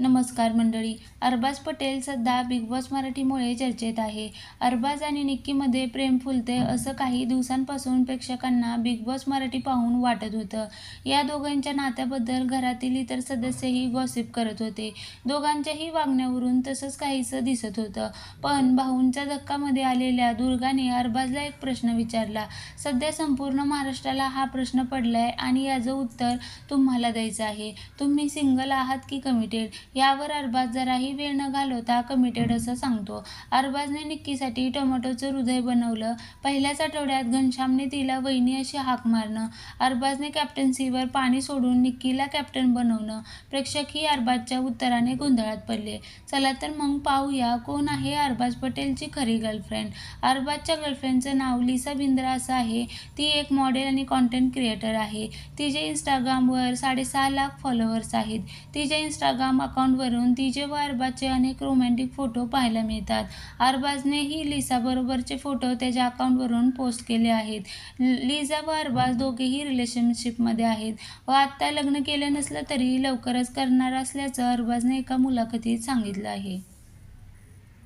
नमस्कार मंडळी. अरबाज पटेल सध्या बिग बॉस मराठीमुळे चर्चेत आहे. अरबाज आणि निक्कीमध्ये प्रेम फुलते असं काही दिवसांपासून प्रेक्षकांना बिग बॉस मराठी पाहून वाटत होतं. या दोघांच्या नात्याबद्दल घरातील इतर सदस्यही गॉसिप करत होते. दोघांच्याही वागण्यावरून तसंच काहीसं दिसत होतं. पण भाऊंच्या धक्कामध्ये आलेल्या दुर्गाने अरबाजला एक प्रश्न विचारला. सध्या संपूर्ण महाराष्ट्राला हा प्रश्न पडलाय आणि याचं उत्तर तुम्हाला द्यायचं आहे. तुम्ही सिंगल आहात की कमिटेड? यावर अरबाज जराही वेळ न घालवता कमिटेड असं सांगतो. अरबाजने निक्कीसाठी टोमॅटोचं हृदय बनवलं. पहिल्याच आठवड्यात घनश्यामने तिला वहिनी अशी हाक मारणं. अरबाजने कॅप्टन्सीवर पाणी सोडून निक्कीला कॅप्टन बनवणं. प्रेक्षकही अरबाजच्या उत्तराने गोंधळात पडले. चला तर मग पाहूया कोण आहे अरबाज पटेलची खरी गर्लफ्रेंड अरबाजच्या गर्लफ्रेंडचं नाव लिसा बिंद्रा असं आहे. ती एक मॉडेल आणि कॉन्टेंट क्रिएटर आहे. तिचे इंस्टाग्रामवर साडेसहा लाख फॉलोअर्स आहेत. तिचे इंस्टाग्राम अकाउंट अकाउंटवरून तिचे व अरबाजचे अनेक रोमॅन्टिक फोटो पाहायला मिळतात. अरबाजनेही लिसाबरोबरचे फोटो त्याच्या अकाउंटवरून पोस्ट केले आहेत. लिझा व अरबाज दोघेही रिलेशनशिपमध्ये आहेत. व आत्ता लग्न केलं नसलं तरी लवकरच करणार असल्याचं अरबाजने एका मुलाखतीत सांगितलं आहे.